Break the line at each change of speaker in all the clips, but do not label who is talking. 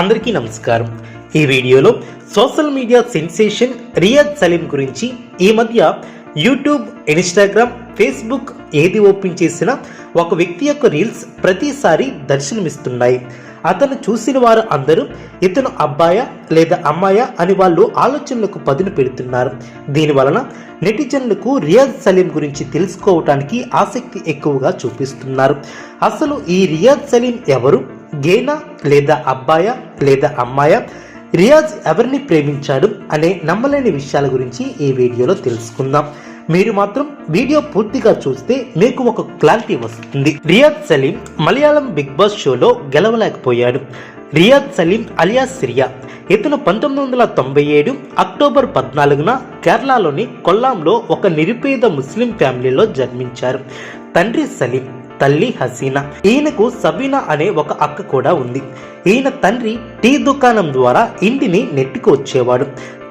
అందరికీ నమస్కారం. ఈ వీడియోలో social media sensation Riyad Salim గురించి ఈ మధ్య యూట్యూబ్ ఇన్స్టాగ్రామ్ ఫేస్బుక్ ఏది ఓపెన్ చేసినా ఒక వ్యక్తి యొక్క రీల్స్ ప్రతిసారి దర్శనమిస్తున్నాయి. అతను చూసిన వారు అందరూ ఇతను అబ్బాయా లేదా అమ్మాయా అని వాళ్ళు ఆలోచనలకు పదును పెడుతున్నారు. దీని వలన నెటిజన్లకు రియాజ్ సలీం గురించి తెలుసుకోవటానికి ఆసక్తి ఎక్కువగా చూపిస్తున్నారు. అసలు ఈ రియాజ్ సలీం ఎవరు? గేనా లేదా అబ్బాయా లేదా అమ్మాయా రియాజ్ ఎవరిని ప్రేమించాడు అనే నమ్మలేని విషయాల గురించి ఈ వీడియోలో తెలుసుకుందాం. మీరు మాత్రం వీడియో పూర్తిగా చూస్తే మీకు ఒక క్లారిటీ వస్తుంది. రియాజ్ సలీం మలయాళం బిగ్ బాస్ షోలో గెలవలేకపోయాడు. రియాజ్ సలీం అలియాస్ సిరియా ఇతను పంతొమ్మిది వందల తొంభై ఏడు అక్టోబర్ పద్నాలుగున కేరళలోని కొల్లాంలో ఒక నిరుపేద ముస్లిం ఫ్యామిలీలో జన్మించారు. తండ్రి సలీం తల్లి హసీనా. ఈయనకు సబీనా అనే ఒక అక్క కూడా ఉంది. ఈయన తండ్రి టీ దుకాణం ద్వారా ఇంటిని నెట్టుకు వచ్చేవాడు.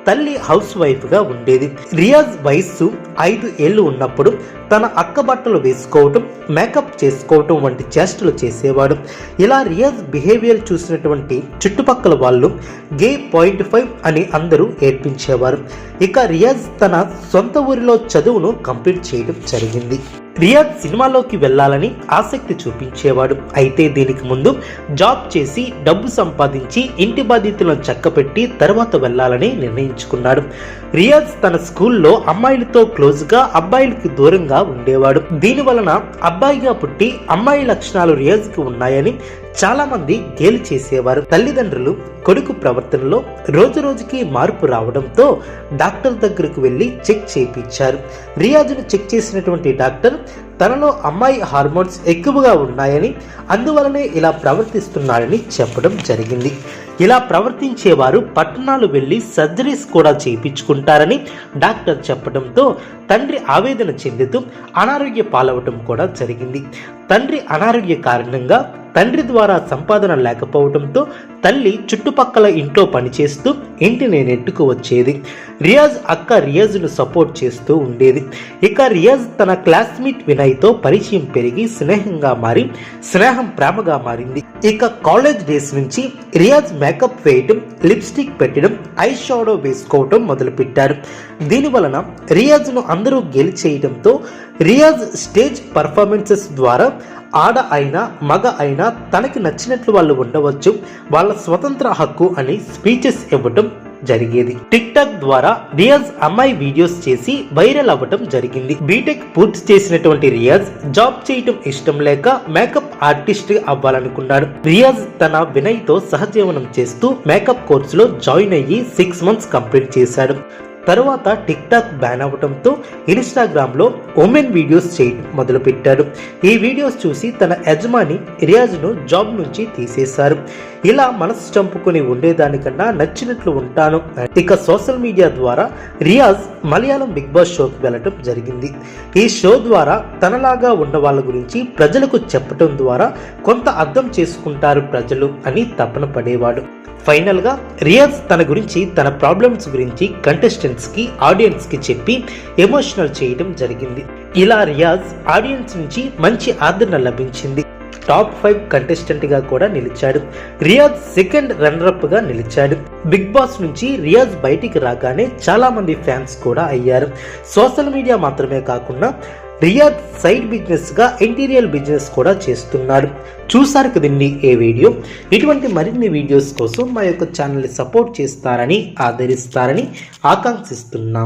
తల్లి హౌస్ వైఫ్గా ఉండేది. రియాజ్ వయస్సు ఐదు ఏళ్ళు ఉన్నప్పుడు తన అక్క బట్టలు వేసుకోవటం మేకప్ చేసుకోవటం వంటి చేష్టలు చేసేవాడు. ఇలా రియాజ్ బిహేవియర్ చూసినటువంటి చుట్టుపక్కల వాళ్ళు గే పాయింట్ ఫైవ్ అని అందరూ ఏడ్పించేవారు. ఇక రియాజ్ తన సొంత ఊరిలో చదువును కంప్లీట్ చేయడం జరిగింది. రియాజ్ సినిమాలోకి వెళ్ళాలని ఆసక్తి చూపించేవాడు. అయితే దీనికి ముందు జాబ్ చేసి డబ్బు సంపాదించి ఇంటి బాధ్యతలను చక్కపెట్టి తర్వాత వెళ్ళాలని నిర్ణయించుకున్నాడు. రియాజ్ తన స్కూల్లో అమ్మాయిలతో క్లోజ్గా అబ్బాయిలకి దూరంగా ఉండేవాడు. దీని వలన అబ్బాయిగా పుట్టి అమ్మాయి లక్షణాలు రియాజ్కి ఉన్నాయని చాలా మంది గేలి చేసేవారు తల్లిదండ్రులు కొడుకు ప్రవర్తనలో రోజు రోజుకి మార్పు రావడంతో డాక్టర్ దగ్గరకు వెళ్ళి చెక్ చేయించారు. రియాజును చెక్ చేసినటువంటి డాక్టర్ తనలో అమ్మాయి హార్మోన్స్ ఎక్కువగా ఉన్నాయని అందువలనే ఇలా ప్రవర్తిస్తున్నాడని చెప్పడం జరిగింది. ఇలా ప్రవర్తించేవారు పట్టణాలు వెళ్ళి సర్జరీస్ కూడా చేయించుకుంటారని డాక్టర్ చెప్పడంతో తండ్రి ఆవేదన చెందుతూ అనారోగ్య పాలవటం కూడా జరిగింది. తండ్రి అనారోగ్య కారణంగా తండ్రి ద్వారా సంపాదన లేకపోవడంతో తల్లి చుట్టుపక్కల ఇంట్లో పనిచేస్తూ ఇంటిని నెట్టుకు వచ్చేది. రియాజ్ అక్క రియాజ్ను సపోర్ట్ చేస్తూ ఉండేది. ఇక రియాజ్ తన క్లాస్మేట్ వినయ్తో పరిచయం పెరిగి స్నేహంగా మారి స్నేహం ప్రేమగా మారింది. ఇక కాలేజ్ డేస్ నుంచి రియాజ్ మేకప్ వేయటం లిప్స్టిక్ పెట్టడం ఐ షాడో వేసుకోవటం మొదలుపెట్టారు. దీని వలన రియాజ్ను అందరూ గెలిచేయడంతో రియాజ్ స్టేజ్ పర్ఫార్మెన్సెస్ ద్వారా ఆడ అయినా మగ అయినా తనకి నచ్చినట్లు వాళ్ళు ఉండవచ్చు వాళ్ళ స్వతంత్ర హక్కు అని స్పీచెస్ ఇవ్వటం జరిగేది. టిక్ టాక్ ద్వారా రియాజ్ అమ్మాయి వీడియోస్ చేసి వైరల్ అవ్వటం జరిగింది. బీటెక్ పూర్తి చేసినటువంటి రియాజ్ జాబ్ చేయటం ఇష్టం లేక మేకప్ ఆర్టిస్ట్ అవ్వాలనుకున్నాడు. రియాజ్ తన వినయ్తో సహజీవనం చేస్తూ మేకప్ కోర్సులో జాయిన్ అయ్యి సిక్స్ మంత్స్ కంప్లీట్ చేశాడు. తరువాత టిక్ టాక్ బ్యాన్ అవ్వడంతో ఇన్స్టాగ్రామ్లో ఉమెన్ వీడియోస్ చేయడం మొదలుపెట్టారు. ఈ వీడియోస్ చూసి తన యజమాని రియాజ్ను జాబ్ నుంచి తీసేశారు. ఇలా మనసు చంపుకొని ఉండేదానికన్నా నచ్చినట్లు ఉంటాను ఇక సోషల్ మీడియా ద్వారా రియాజ్ మలయాళం బిగ్ బాస్ షోకి వెళ్ళటం జరిగింది. ఈ షో ద్వారా తనలాగా ఉన్న వాళ్ళ గురించి ప్రజలకు చెప్పటం ద్వారా కొంత అర్థం చేసుకుంటారు ప్రజలు అని తపన పడేవాడు. ఫైనల్గా రియాజ్ తన గురించి తన ప్రాబ్లమ్స్ గురించి కంటెస్టెంట్స్కి ఆడియన్స్కి చెప్పి ఎమోషనల్ చేయడం జరిగింది. ఇలా రియాజ్ ఆడియన్స్ నుంచి మంచి ఆదరణ లభించింది. టాప్ ఫైవ్ కంటెస్టెంట్గా కూడా నిలిచాడు. రియాజ్ సెకండ్ రన్నరప్గా నిలిచాడు. బిగ్ బాస్ నుంచి రియాజ్ బయటికి రాగానే చాలామంది ఫ్యాన్స్ కూడా అయ్యారు. సోషల్ మీడియా మాత్రమే కాకుండా రియాద్ సైడ్ బిజినెస్గా ఇంటీరియర్ బిజినెస్ కూడా చేస్తున్నాడు. చూసారు కదండి ఏ వీడియో? ఇటువంటి మరిన్ని వీడియోస్ కోసం మా యొక్క ఛానల్ని సపోర్ట్ చేస్తారని ఆదరిస్తారని ఆకాంక్షిస్తున్నాం.